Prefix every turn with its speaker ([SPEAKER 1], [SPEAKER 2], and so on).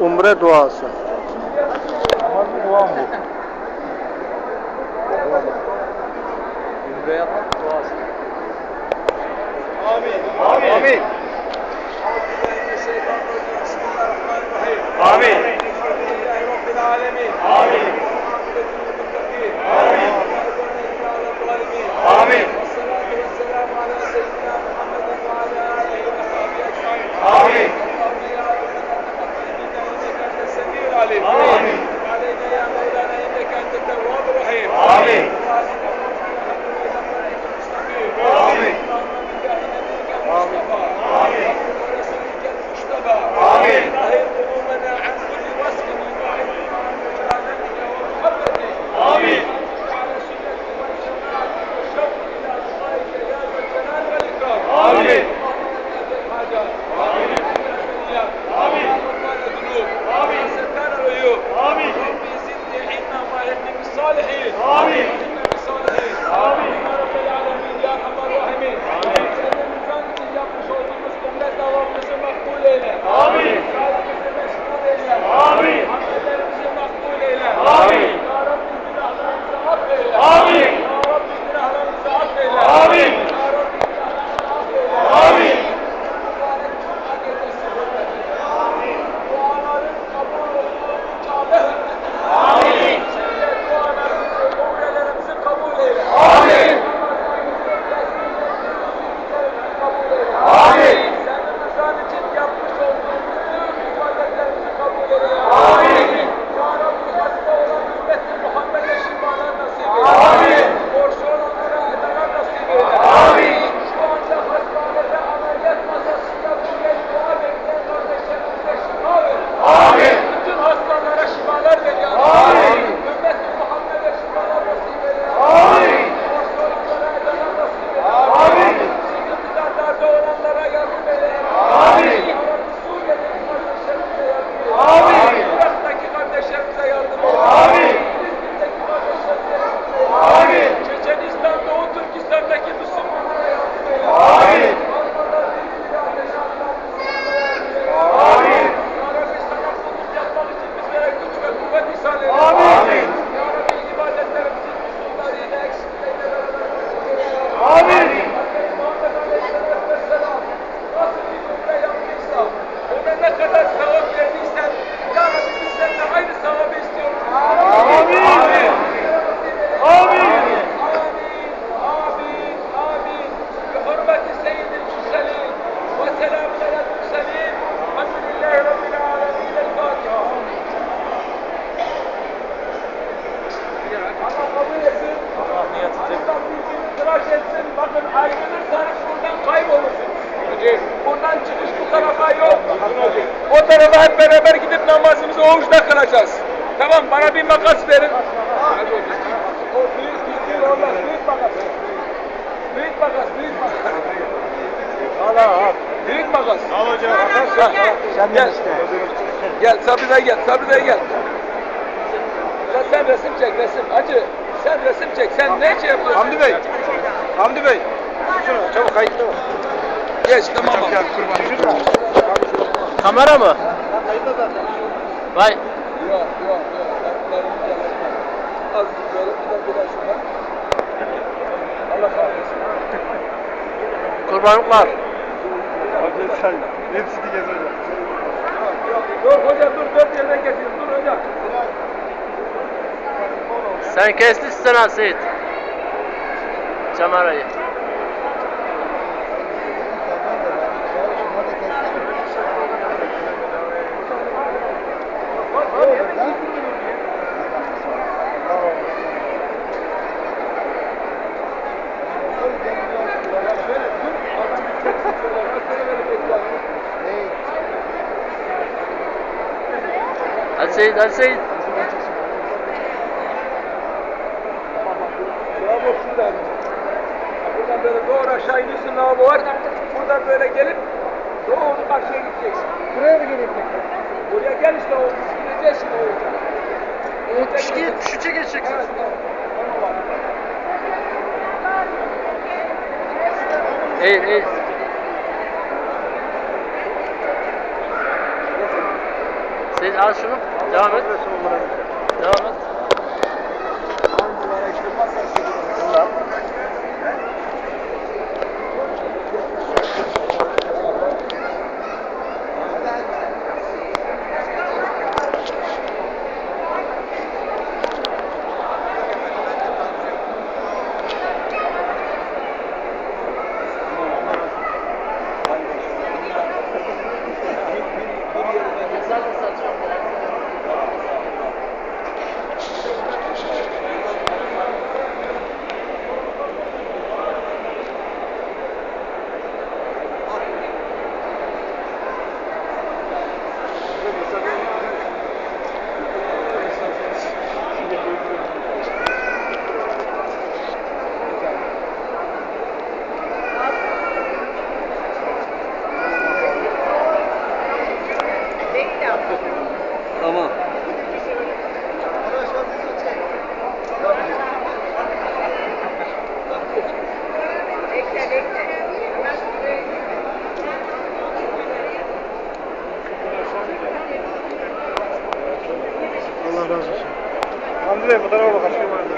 [SPEAKER 1] Umre duası.
[SPEAKER 2] Namazın duam bu. Ümre yapmak duası.
[SPEAKER 3] Amin. Amin.
[SPEAKER 2] Amin. Allah kabul etsin.
[SPEAKER 3] Allah niyetinize
[SPEAKER 2] Allah yüzünü tıraş etsin. Bakın ayrılırsanız buradan kaybolursunuz. Buradan çıkış bu tarafa yok. O tarafa hep beraber gidip namazımızı oğuzda kılacağız. Tamam bana bir makas verin. O büyük büyük olmaz. Büyük makas. Büyük makas, büyük makas.
[SPEAKER 1] Al al.
[SPEAKER 2] Büyük makas.
[SPEAKER 3] Al hocam.
[SPEAKER 1] Sen
[SPEAKER 2] Gel.
[SPEAKER 1] işte.
[SPEAKER 2] Gel Sabri Bey gel, Sabri Bey gel. Sen, sen resim çek, resim. Hacı, sen resim çek. Sen ne şey yapıyorsun?
[SPEAKER 1] Hamdi Bey. Hamdi Bey. Şunu çabuk kayıtlı.
[SPEAKER 2] Geç, tamam abi.
[SPEAKER 1] Kamera mı? Vay.
[SPEAKER 2] Yok, yok, yok. Az böyle bir de biraz şuna. Allah kahretsin.
[SPEAKER 1] Kurbanlıklar.
[SPEAKER 3] Hocam sen hepsini gez hocam.
[SPEAKER 2] Yok hocam dur, dört yerden kesiyorum. Dur hocam.
[SPEAKER 1] Sen kesmişsin ha Seyit.
[SPEAKER 2] Yani.
[SPEAKER 1] Hadi Seyit, hadi Seyit.
[SPEAKER 2] Lavabo şuradan. Buradan böyle doğru iniyorsun lavabo var. Buradan böyle gelip doğru karşıya gideceksin.
[SPEAKER 1] Buraya mı geleyim
[SPEAKER 2] Buraya gel işte o gideceğiz şimdi
[SPEAKER 1] Şu,
[SPEAKER 2] gideceğiz.
[SPEAKER 1] şu çekeceksin.
[SPEAKER 2] Evet.
[SPEAKER 1] Eğil, eğil.
[SPEAKER 2] Hadi al şunu. Devam et. Devam et.
[SPEAKER 3] Razı olsun. Hamdi.